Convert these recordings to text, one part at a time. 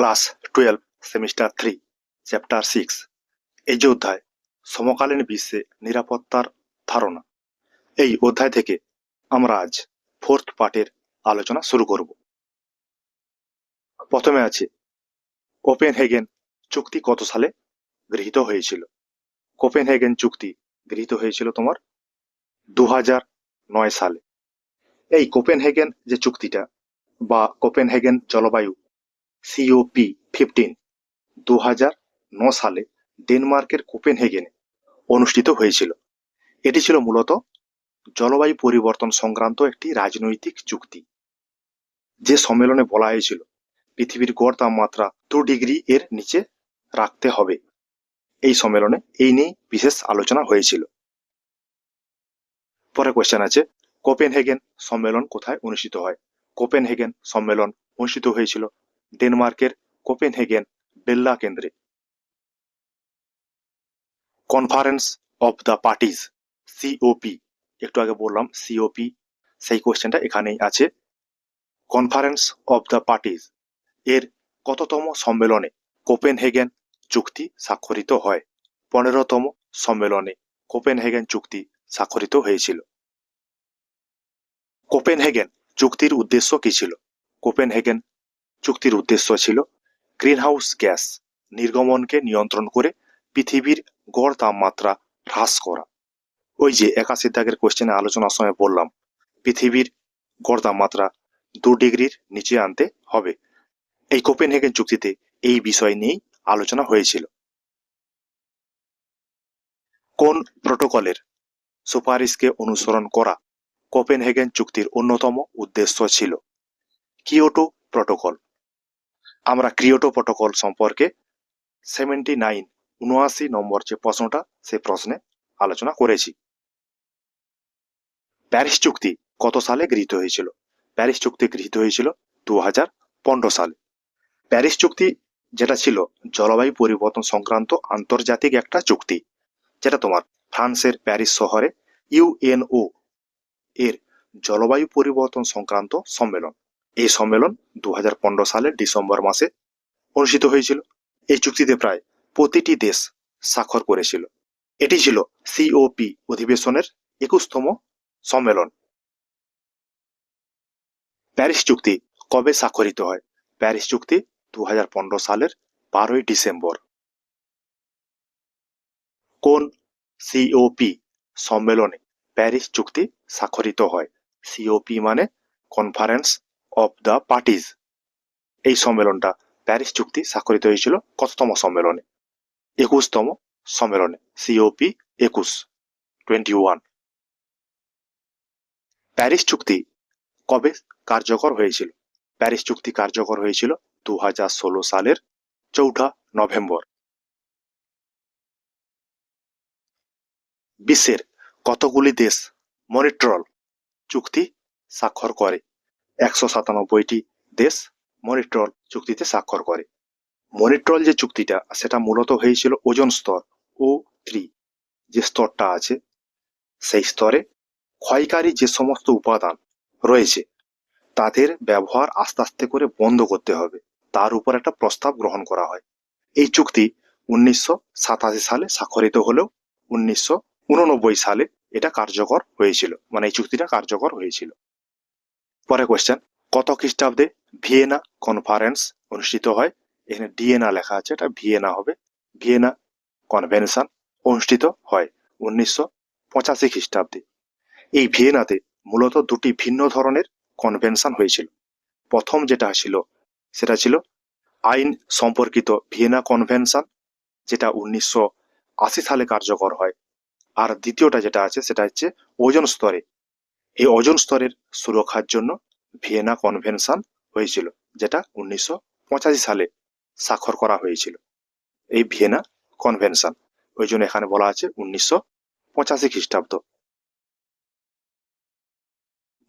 Class twelve, semester three, chapter six. এই যে অধ্যায়, সমকালীন বিশ্বে নিরাপত্তার ধারণা। এই অধ্যায় থেকে আমরা আজ ফোর্থ পার্টের আলোচনা শুরু করব। প্রথমে আছে ওপেন হেগেন চুক্তি কত সালে গৃহীত হয়েছিল? কোপেন হেগেন চুক্তি গৃহীত হয়েছিল তোমার দু নয় সালে। এই কোপেন হেগেন যে চুক্তিটা বা কোপেন হেগেন জলবায়ু সিওপি ফিফটিন দু সালে ডেনমার্কের কোপেনহেগেনে অনুষ্ঠিত হয়েছিল। এটি ছিল মূলত জলবায়ু পরিবর্তন সংক্রান্ত একটি রাজনৈতিক চুক্তি। যে সম্মেলনে বলা হয়েছিল, পৃথিবীর গড় তাপমাত্রা দু ডিগ্রি এর নিচে রাখতে হবে। এই সম্মেলনে এই নিয়ে বিশেষ আলোচনা হয়েছিল। পরে কোয়েশ্চেন আছে, কোপেনহেগেন সম্মেলন কোথায় অনুষ্ঠিত হয়? কোপেনহেগেন সম্মেলন অনুষ্ঠিত হয়েছিল ডেনমার্কের কোপেনহেগেন বেল্লা কেন্দ্রে। Conference of the parties COP একটু আগে বললাম সিওপি সেই কোয়েশ্চেনটা এখানেই আছে। কনফারেন্স অফ দ্য পার্টিজ, এর কততম সম্মেলনে কোপেনহেগেন চুক্তি স্বাক্ষরিত হয়? পনেরোতম সম্মেলনে কোপেনহেগেন চুক্তি স্বাক্ষরিত হয়েছিল। কোপেনহেগেন চুক্তির উদ্দেশ্য কি ছিল? কোপেনহেগেন চুক্তির উদ্দেশ্য ছিল গ্রিনহাউস গ্যাস নির্গমনকে নিয়ন্ত্রণ করে পৃথিবীর গড় তাপমাত্রা হ্রাস করা। ওই যে একাশি দাগের কোশ্চেনে আলোচনার সময় বললাম, পৃথিবীর গড় তাপমাত্রা দু ডিগ্রির নিচে আনতে হবে। এই কোপেনহেগেন চুক্তিতে এই বিষয় নিয়েই আলোচনা হয়েছিল। কোন প্রোটোকলের সুপারিশকে অনুসরণ করা কোপেনহেগেন চুক্তির অন্যতম উদ্দেশ্য ছিল? Kyoto protocol. আমরা ক্রিয়োটো প্রোটোকল সম্পর্কে সেভেন্টি নাইন উনআশি নম্বর যে প্রশ্নটা সেই প্রশ্নে আলোচনা করেছি। প্যারিস চুক্তি কত সালে গৃহীত হয়েছিল? প্যারিস চুক্তি গৃহীত হয়েছিল দু হাজার পনেরো সালে। প্যারিস চুক্তি যেটা ছিল জলবায়ু পরিবর্তন সংক্রান্ত আন্তর্জাতিক একটা চুক্তি, যেটা তোমার ফ্রান্সের প্যারিস শহরে ইউএনও এর জলবায়ু পরিবর্তন সংক্রান্ত সম্মেলন। এই সম্মেলন দু হাজার পনেরো সালের ডিসেম্বর মাসে অনুষ্ঠিত হয়েছিল। এই চুক্তিতে প্রায় প্রতিটি দেশ স্বাক্ষর করেছিল। এটি ছিল সিওপি অধিবেশনের একুশতম সম্মেলন। প্যারিস চুক্তি কবে স্বাক্ষরিত হয়? প্যারিস চুক্তি দু হাজার পনেরো সালের বারোই ডিসেম্বর। কোন সিওপি সম্মেলনে প্যারিস চুক্তি স্বাক্ষরিত হয়? সিওপি মানে কনফারেন্স অফ দ্য পার্টিজ এই সম্মেলনটা প্যারিস চুক্তি স্বাক্ষরিত হয়েছিল কততম সম্মেলনে? একুশতম সম্মেলনে সিওপি একুশ টোয়েন্টি ওয়ান প্যারিস চুক্তি কবে কার্যকর হয়েছিল? প্যারিস চুক্তি কার্যকর হয়েছিল দু হাজার ষোলো সালের চৌঠা নভেম্বর। বিশ্বের কতগুলি দেশ মনিট্রল চুক্তি স্বাক্ষর করে? একশো সাতানব্বইটি দেশ মনিট্রল চুক্তিতে স্বাক্ষর করে। মনিট্রল যে চুক্তিটা, সেটা মূলত হয়েছিল ওজন স্তর ও থ্রি যে স্তরটা আছে, সেই স্তরে ক্ষয়কারী যে সমস্ত উপাদান রয়েছে, তাদের ব্যবহার আস্তে আস্তে করে বন্ধ করতে হবে। তার উপর একটা প্রস্তাব গ্রহণ করা হয়। এই চুক্তি উনিশশো সাতাশি সালে স্বাক্ষরিত হলেও উনিশশো উননব্বই সালে এটা কার্যকর হয়েছিল। মানে এই চুক্তিটা কার্যকর হয়েছিল। পরে কোয়েশ্চেন কত খ্রিস্টাব্দে ভিয়েনা কনফারেন্স অনুষ্ঠিত হয়? এখানে ডিএনা লেখা আছে, এটা ভিয়েনা হবে। ভিয়েনা কনভেনশন অনুষ্ঠিত হয় উনিশশো পঁচাশি খ্রিস্টাব্দে। এই ভিয়েনাতে মূলত দুটি ভিন্ন ধরনের কনভেনশন হয়েছিল। প্রথম যেটা ছিল, সেটা ছিল আইন সম্পর্কিত ভিয়েনা কনভেনশন যেটা উনিশশো আশি সালে কার্যকর হয়। আর দ্বিতীয়টা যেটা আছে, সেটা হচ্ছে ওজন স্তরে এই ওজন স্তরের সুরক্ষার জন্য ভিয়েনা কনভেনশন হয়েছিল, যেটা উনিশশো পঁচাশি সালে স্বাক্ষর করা হয়েছিল। এই ভিয়েনা কনভেনশন, ওই জন্য এখানে বলা আছে উনিশশো পঁচাশি খ্রিস্টাব্দ।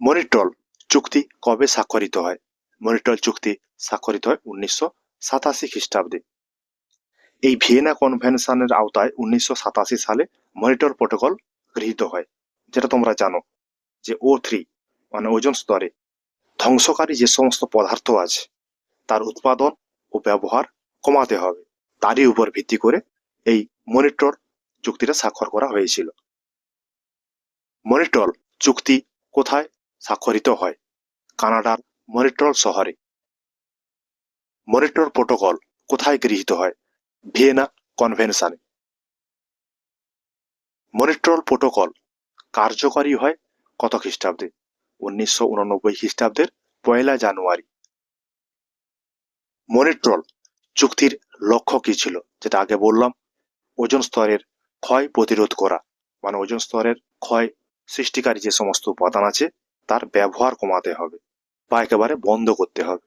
মনিট্রল চুক্তি কবে স্বাক্ষরিত হয়? মনিট্রল চুক্তি স্বাক্ষরিত হয় উনিশশো সাতাশি খ্রিস্টাব্দে। এই ভিয়েনা কনভেনশনের আওতায় উনিশশো সাতাশি সালে মনিটর প্রোটোকল গৃহীত হয়, যেটা তোমরা জানো। যে ও থ্রি মানে ওজন স্তরে ধ্বংসকারী যে সমস্ত পদার্থ আছে, তার উৎপাদন ও ব্যবহার কমাতে হবে। তারই উপর ভিত্তি করে এই মনিটর চুক্তিটা স্বাক্ষর করা হয়েছিল। মনিট্রল চুক্তি কোথায় স্বাক্ষরিত হয়? কানাডার মনিট্রল শহরে। মনিট্রল প্রোটোকল কোথায় গৃহীত হয়? ভিয়েনা কনভেনশনে। মনিট্রল প্রোটোকল কার্যকরী হয় কত খ্রিস্টাব্দে? উনিশশো উননব্বই খ্রিস্টাব্দের পয়লা জানুয়ারি। মনিট্রল চুক্তির লক্ষ্য কি ছিল? যেটা আগে বললাম, ওজন স্তরের ক্ষয় প্রতিরোধ করা। মানে ওজন স্তরের ক্ষয় সৃষ্টিকারী যে সমস্ত উপাদান আছে, তার ব্যবহার কমাতে হবে বা একেবারে বন্ধ করতে হবে।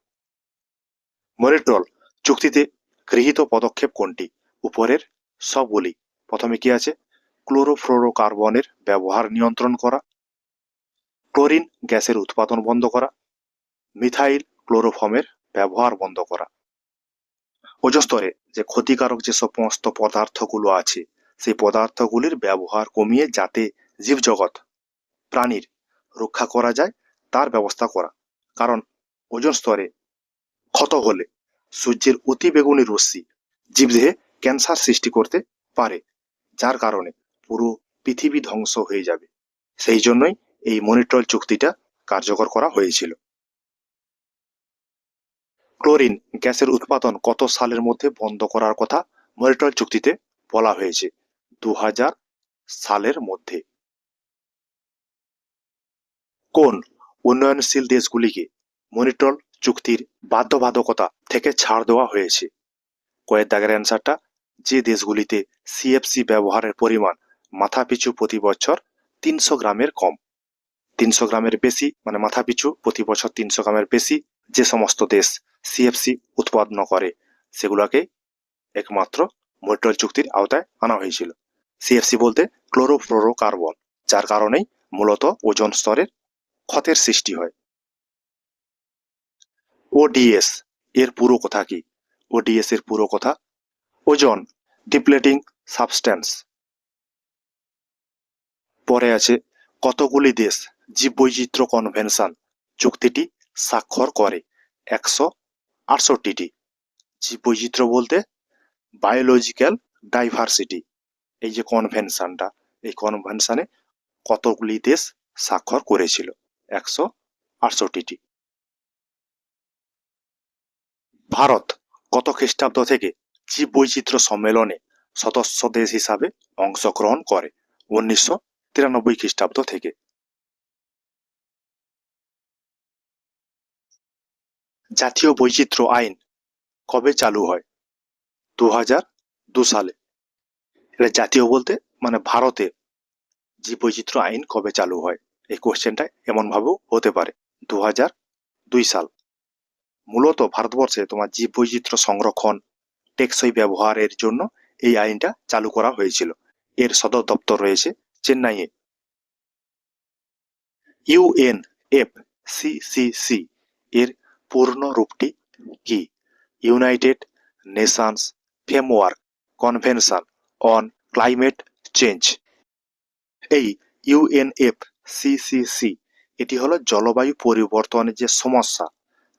মনিট্রল চুক্তিতে গৃহীত পদক্ষেপ কোনটি? উপরের সবগুলি। প্রথমে কি আছে? ক্লোরোফ্লোরোকার্বনের ব্যবহার নিয়ন্ত্রণ করা ক্লোরিন গ্যাসের উৎপাদন বন্ধ করা, মিথাইল ক্লোরোফর্মের ব্যবহার বন্ধ করা। ওজস্তরে যে ক্ষতিকারক যে সমস্ত পদার্থগুলো আছে, সেই পদার্থগুলির ব্যবহার কমিয়ে যাতে জীবজগৎ, প্রাণীর রক্ষা করা যায়, তার ব্যবস্থা করা। কারণ ওজন স্তরে ক্ষত হলে সূর্যের অতিবেগুনি রশ্মি জীবদেহে ক্যান্সার সৃষ্টি করতে পারে, যার কারণে পুরো পৃথিবী ধ্বংস হয়ে যাবে। সেই জন্যই এই মনিট্রল চুক্তিটা কার্যকর করা হয়েছিল। ক্লোরিন গ্যাসের উৎপাদন কত সালের মধ্যে বন্ধ করার কথা মনিট্রল চুক্তিতে বলা হয়েছে দু হাজার সালের মধ্যে। কোন উন্নয়নশীল দেশগুলিকে মনিট্রল চুক্তির বাধ্যবাধকতা থেকে ছাড় দেওয়া হয়েছে? কয়েক দাগের অ্যান্সারটা যে দেশগুলিতে সিএফসি ব্যবহারের পরিমাণ মাথাপিছু প্রতি বছর তিনশো গ্রামের কম। তিনশো গ্রামের বেশি মানে মাথাপিছু প্রতি বছর তিনশো গ্রামের বেশি যে সমস্ত দেশ সিএফসি উৎপাদন করে, সেগুলোকে একমাত্র মনিট্রল চুক্তির আওতায় আনা হয়েছিল। সিএফসি বলতে ক্লোরোফ্লোরো কার্বন যার কারণেই মূলত ওজন স্তরের ক্ষতের সৃষ্টি হয়। ওডিএস এর পুরো কথা কি? ওডিএস এর পুরো কথা, ওজন ডিপ্লেটিং সাবস্ট্যান্স। পরে আছে কতগুলি দেশ জীববৈচিত্র্য কনভেনশন চুক্তিটি স্বাক্ষর করে একশো আটষট্টিটি। জীববৈচিত্র্য বলতে বায়োলজিক্যাল ডাইভার্সিটি এই যে কনভেনশনটা, এই কনভেনশনে কতগুলি দেশ স্বাক্ষর করেছিল? একশো আটষট্টিটি। ভারত কত খ্রিস্টাব্দ থেকে জীববৈচিত্র্য সম্মেলনে সদস্য দেশ হিসাবে অংশগ্রহণ করে। উনিশশো তিরানব্বই খ্রিস্টাব্দ থেকে জাতীয় বৈচিত্র্য আইন কবে চালু হয়? দু হাজার দু সালে। এটা জাতীয় বলতে মানে ভারতে জীববৈচিত্র্য আইন কবে চালু হয়? এই কোশ্চেনটা এমন ভাবেও হতে পারে। দু হাজার দুই সাল। মূলত ভারতবর্ষে তোমার জীববৈচিত্র্য সংরক্ষণ, টেকসই ব্যবহারের জন্য এই আইনটা চালু করা হয়েছিল। এর সদর দপ্তর রয়েছে চেন্নাইয়ে। ইউএন এফ সিসিসি এর পূর্ণ রূপটি কি? United Nations Framework Convention on Climate Change এই ইউএনএফ সিসিসি এটি হলো জলবায়ু পরিবর্তনের যে সমস্যা,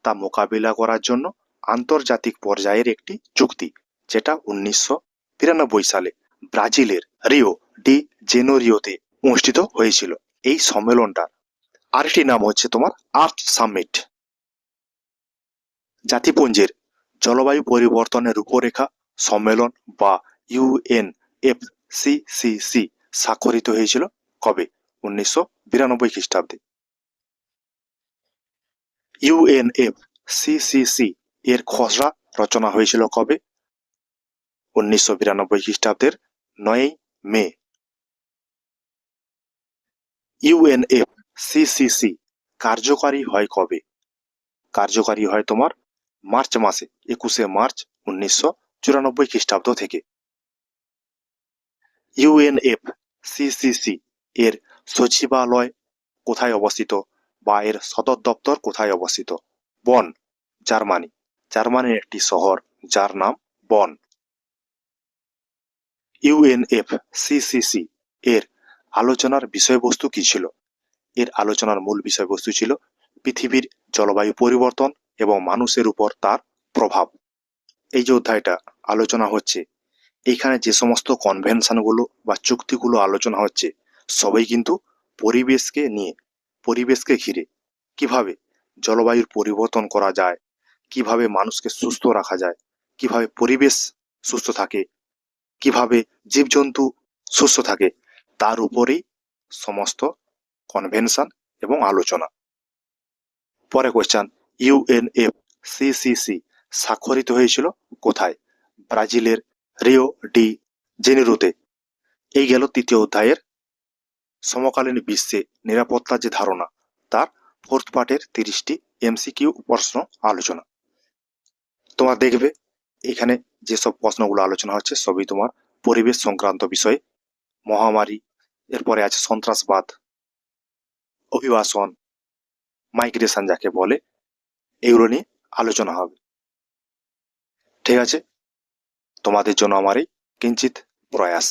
তা মোকাবিলা করার জন্য আন্তর্জাতিক পর্যায়ের একটি চুক্তি, যেটা উনিশশো তিরানব্বই সালে ব্রাজিলের রিও ডি জেনোরিওতে অনুষ্ঠিত হয়েছিল। এই সম্মেলনটার আরেকটি নাম হচ্ছে তোমার আর্থ সামিট জাতিপুঞ্জের জলবায়ু পরিবর্তনের রূপরেখা সম্মেলন বা ইউএন এফ সিসিসি স্বাক্ষরিত হয়েছিল কবে? উনিশশো বিরানব্বই খ্রিস্টাব্দে। ইউএনএফ সিসিসি এর খসড়া রচনা হয়েছিল কবে? উনিশশো বিরানব্বই খ্রিস্টাব্দের নয়ই মে। ইউএনএফ সিসিসি কার্যকারী হয় কবে? কার্যকারী হয় তোমার মার্চ মাসে, একুশে মার্চ উনিশশো চুরানব্বই খ্রিস্টাব্দ থেকে। ইউএনএফ সিসিসি এর সচিবালয় কোথায় অবস্থিত বা এর সদর দপ্তর কোথায় অবস্থিত? বন, জার্মানি। জার্মানির একটি শহর, যার নাম বন। ইউএনএফ সিসিসি এর আলোচনার বিষয়বস্তু কি ছিল? এর আলোচনার মূল বিষয়বস্তু ছিল পৃথিবীর জলবায়ু পরিবর্তন এবং মানুষের উপর তার প্রভাব। এই যে অধ্যায়টা আলোচনা হচ্ছে, এখানে যে সমস্ত কনভেনশনগুলো বা চুক্তিগুলো আলোচনা হচ্ছে, সবই কিন্তু পরিবেশকে নিয়ে, পরিবেশকে ঘিরে। কীভাবে জলবায়ুর পরিবর্তন করা যায়, কীভাবে মানুষকে সুস্থ রাখা যায়, কীভাবে পরিবেশ সুস্থ থাকে, কীভাবে জীবজন্তু সুস্থ থাকে, তার উপরেই সমস্ত কনভেনশন এবং আলোচনা। পরে কোয়েশ্চান ইউএনএফ সিসিসি স্বাক্ষরিত হয়েছিল কোথায়? ব্রাজিলের রিও ডি জেনেরোতে। এই গেল তৃতীয় অধ্যায়ের সমকালীন বিশ্বে নিরাপত্তার যে ধারণা, তার ফোর্থ পার্টের তিরিশটি এমসিকিউ প্রশ্ন আলোচনা। তোমার দেখবে, এখানে যেসব প্রশ্নগুলো আলোচনা হচ্ছে, সবই তোমার পরিবেশ সংক্রান্ত বিষয়ে। মহামারী, এরপরে আছে সন্ত্রাসবাদ, অভিবাসন, মাইগ্রেশন যাকে বলে এগুলো নিয়ে আলোচনা হবে। ঠিক আছে? তোমাদের জন্য আমার এই কিঞ্চিত প্রয়াস।